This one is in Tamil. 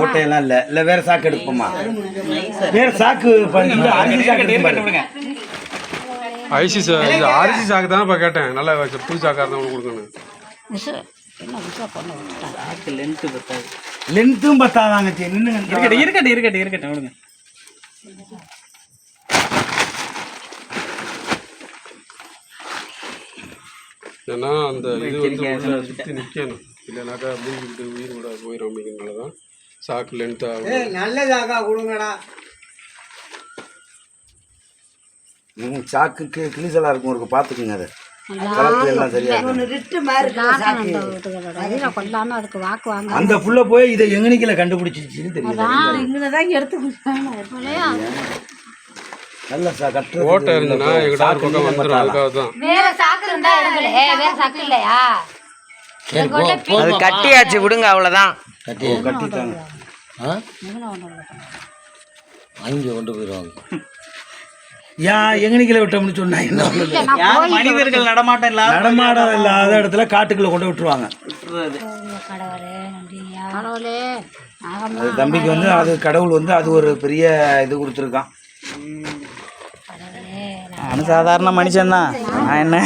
ஓட்டையெல்லாம் இல்லை. இல்லை வேற சாக்கு எடுப்போமா வேற சாக்கு அரிசி சாக்கு. ஐசி சா இது அரிசி சாக்கு தான் இப்போ கேட்டேன். நல்லா புது சாக்காக இருந்தால் உங்களுக்கு கொடுக்கணும். சாக்கு லென்த்தும் பத்தாதாங்க சரி நின்னுங்க இருக்கட்டும் இருக்கட்டும் இருக்கட்டும் இருக்கட்டும். விடுங்க. ஏன்னா அந்த இது வந்து சுற்றி நிற்கணும் இல்லைனாக்கா மூழ்கிட்டு உயிர் கூட போயிடும் அப்படிங்கிறனால தான் சாக்கு லென்த் ஆகும். நல்ல ஜாக்கா கொடுங்கடா. ம், சாக்குக்கு கிளிசலா இருக்கும் ஒரு பார்த்துக்குங்க அதை. சாக்கு. அந்த புள்ள போய் இதை எங்கனிக்கல எடுத்து நல்ல சா ஓட்டை பக்கம் அதுக்காக தான் வேற சாக்கு இருந்தா வேற சாக்கு இல்லையா? அது கட்டியாச்சு விடுங்க அவ்வளோதான் ஓ, கட்டிட்டாங்க. அங்கே கொண்டு போயிடுவாங்க. ஏன் எங்கனிக்கல விட்டோம்னு சொன்னா என்ன பண்ணுது? யார் மனிதர்கள் நடமாட்டம் இல்லாத நடமாடம் இல்லாத இடத்துல காட்டுக்குள்ள கொண்டு விட்டுருவாங்க. அது தம்பிக்கு வந்து அது கடவுள் வந்து அது ஒரு பெரிய இது கொடுத்துருக்கான். நானும் சாதாரண மனுஷன்தான். நான் என்ன?